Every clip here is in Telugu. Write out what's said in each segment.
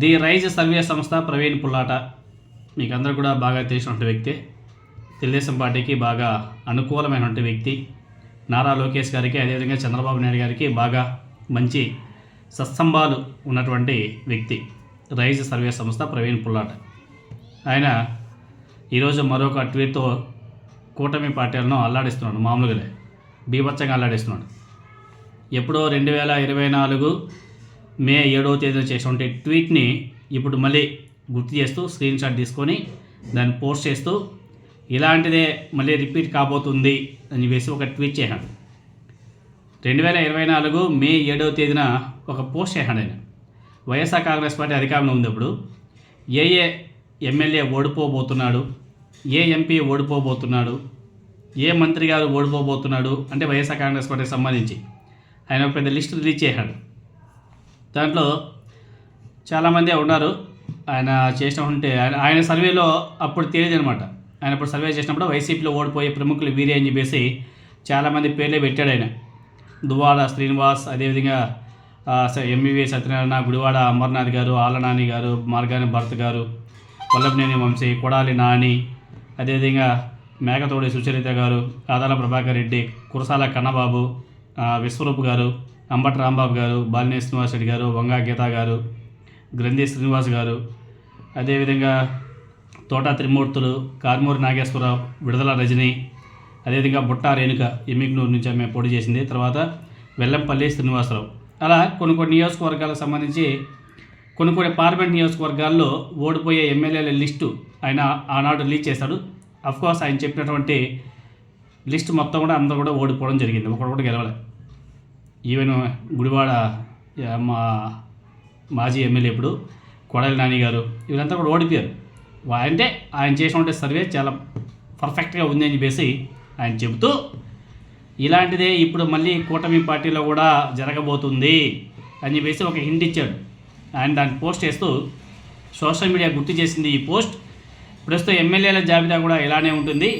ది రైజ్ సర్వే సంస్థ ప్రవీణ్ పుల్లాట. మీకు అందరూ కూడా బాగా తెలిసినటువంటి వ్యక్తి. తెలుగుదేశం పార్టీకి బాగా అనుకూలమైనటువంటి వ్యక్తి. నారా లోకేష్ గారికి అదేవిధంగా చంద్రబాబు నాయుడు గారికి బాగా మంచి సత్సంబాలు ఉన్నటువంటి వ్యక్తి. రైజ్ సర్వే సంస్థ ప్రవీణ్ పుల్లాట. ఆయన ఈరోజు మరొక ట్వీట్తో కూటమి పార్టీలను అల్లాడిస్తున్నాడు మామూలుగానే బీభత్సంగా అల్లాడిస్తున్నాడు. ఎప్పుడో రెండు వేల ఇరవై నాలుగు మే ఏడవ తేదీన చేసినటువంటి ట్వీట్ని ఇప్పుడు మళ్ళీ గుర్తు చేస్తూ స్క్రీన్ షాట్ తీసుకొని దాన్ని పోస్ట్ చేస్తూ ఇలాంటిదే మళ్ళీ రిపీట్ కాబోతుంది అని చెప్పేసి ఒక ట్వీట్ చేశాడు రెండు వేల ఇరవై నాలుగు మే ఏడవ తేదీన ఒక పోస్ట్ చేశాడు ఆయన వైఎస్ఆర్ కాంగ్రెస్ పార్టీ అధికారంలో ఉంది అప్పుడు ఏ ఏ ఎమ్మెల్యే ఓడిపోబోతున్నాడు ఏ ఎంపీ ఓడిపోబోతున్నాడు ఏ మంత్రి గారు ఓడిపోబోతున్నాడు అంటే వైఎస్ఆర్ కాంగ్రెస్ పార్టీకి సంబంధించి ఆయన ఒక పెద్ద లిస్ట్ రిలీజ్ చేశాడు. దాంట్లో చాలామంది ఉన్నారు. ఆయన చేసినటువంటి ఆయన ఆయన సర్వేలో అప్పుడు తెలియదు అనమాట ఆయన అప్పుడు సర్వే చేసినప్పుడు వైసీపీలో ఓడిపోయే ప్రముఖులు వీరే అని చెప్పేసి చాలామంది పేర్లే పెట్టాడు ఆయన. దువాడ శ్రీనివాస్ అదేవిధంగా ఎంబీవీ సత్యనారాయణ గుడివాడ అమర్నాథ్ గారు ఆలనాని గారు మార్గాని భరత్ గారు వల్లభనేని వంశీ కొడాలి నాని అదేవిధంగా మేకతోడి సుచరిత గారు ఆదాల ప్రభాకర్ రెడ్డి కురసాల కన్నబాబు విశ్వరూప్ గారు అంబటి రాంబాబు గారు బాలినే శ్రీనివాస్ రెడ్డి గారు వంగా గీత గారు గ్రంథి శ్రీనివాస్ గారు అదేవిధంగా తోట త్రిమూర్తులు కార్మూరి నాగేశ్వరరావు విడుదల రజని అదేవిధంగా బుట్టా రేణుక ఎమ్మిగ్నూరు నుంచి ఆమె పోటీ చేసింది. తర్వాత వెల్లంపల్లి శ్రీనివాసరావు. అలా కొన్ని కొన్ని నియోజకవర్గాలకు సంబంధించి కొన్ని కొన్ని పార్లమెంట్ నియోజకవర్గాల్లో ఓడిపోయే ఎమ్మెల్యేల లిస్టు ఆయన ఆనాడు లీక్ చేశాడు. అఫ్కోర్స్ ఆయన చెప్పినటువంటి లిస్ట్ మొత్తం కూడా అందరూ కూడా ఓడిపోవడం జరిగింది. ఒకడు కూడా గెలవలే. ఈవెన్ గుడివాడ మా మాజీ ఎమ్మెల్యే ఇప్పుడు కొడాలి నాని గారు వీళ్ళంతా కూడా ఓడిపోయారు. అంటే ఆయన చేసినటువంటి సర్వే చాలా పర్ఫెక్ట్గా ఉంది అని చెప్పేసి ఆయన చెబుతూ ఇలాంటిదే ఇప్పుడు మళ్ళీ కూటమి పార్టీలో కూడా జరగబోతుంది అని చెప్పేసి ఒక హింట్ ఇచ్చాడు. ఆయన దాన్ని పోస్ట్ చేస్తూ సోషల్ మీడియా గుర్తు చేసింది ఈ పోస్ట్. ప్రస్తుతం ఎమ్మెల్యేల జాబితా కూడా ఇలానే ఉంటుంది.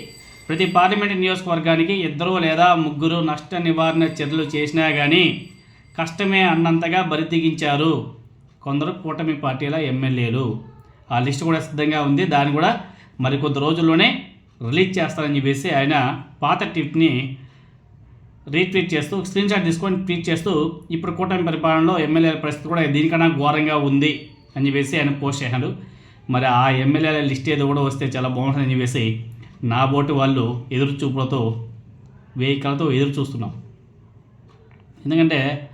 ప్రతి పార్లమెంటు నియోజకవర్గానికి ఇద్దరు లేదా ముగ్గురు నష్ట నివారణ చర్యలు చేసినా కానీ కష్టమే అన్నంతగా బరితెగించారు కొందరు కూటమి పార్టీల ఎమ్మెల్యేలు. ఆ లిస్ట్ కూడా సిద్ధంగా ఉంది. దాన్ని కూడా మరికొద్ది రోజుల్లోనే రిలీజ్ చేస్తారని చెప్పేసి ఆయన పాత ట్వీట్ని రీట్వీట్ చేస్తూ స్క్రీన్ షాట్ తీసుకొని ట్వీట్ చేస్తూ ఇప్పుడు కూటమి పరిపాలనలో ఎమ్మెల్యేల పరిస్థితి కూడా దీనికన్నా ఘోరంగా ఉంది అని చెప్పేసి ఆయన పోస్ట్ చేశాడు మరి ఆ ఎమ్మెల్యేల లిస్ట్ ఏదో కూడా వస్తే చాలా బాగుంటుందని చెప్పేసి నా బోటి వాళ్ళు ఎదురు చూపులతో వేయి కళ్ళతో ఎదురు చూస్తున్నాం. ఎందుకంటే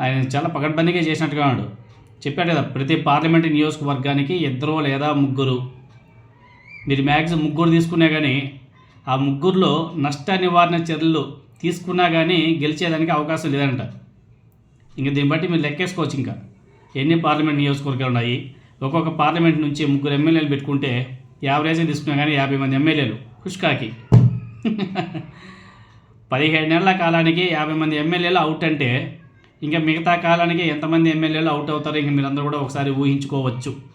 ఆయన చాలా పకడ్బందీగా చేసినట్టుగా ఉన్నాడు. చెప్పాడు కదా ప్రతి పార్లమెంటు నియోజకవర్గానికి ఇద్దరు లేదా ముగ్గురు. మీరు మ్యాక్సిమం ముగ్గురు తీసుకున్నా కానీ ఆ ముగ్గురులో నష్ట నివారణ చర్యలు తీసుకున్నా కానీ గెలిచేదానికి అవకాశం లేదంట. ఇంకా దీన్ని బట్టి మీరు లెక్కేసుకోవచ్చు ఇంకా. ఎన్ని పార్లమెంట్ నియోజకవర్గాలు ఉన్నాయి? ఒక్కొక్క పార్లమెంట్ నుంచి ముగ్గురు ఎమ్మెల్యేలు పెట్టుకుంటే యావరేజ్ని తీసుకున్నా కానీ యాభై మంది ఎమ్మెల్యేలు. కుష్కాకి. పదిహేడు నెలల కాలానికి యాభై మంది ఎమ్మెల్యేలు అవుట్ అంటే ఇంకా మిగతా కాలానికి ఎంతమంది ఎమ్మెల్యేలు అవుట్ అవుతారో ఇంక మీరందరూ కూడా ఒకసారి ఊహించుకోవచ్చు.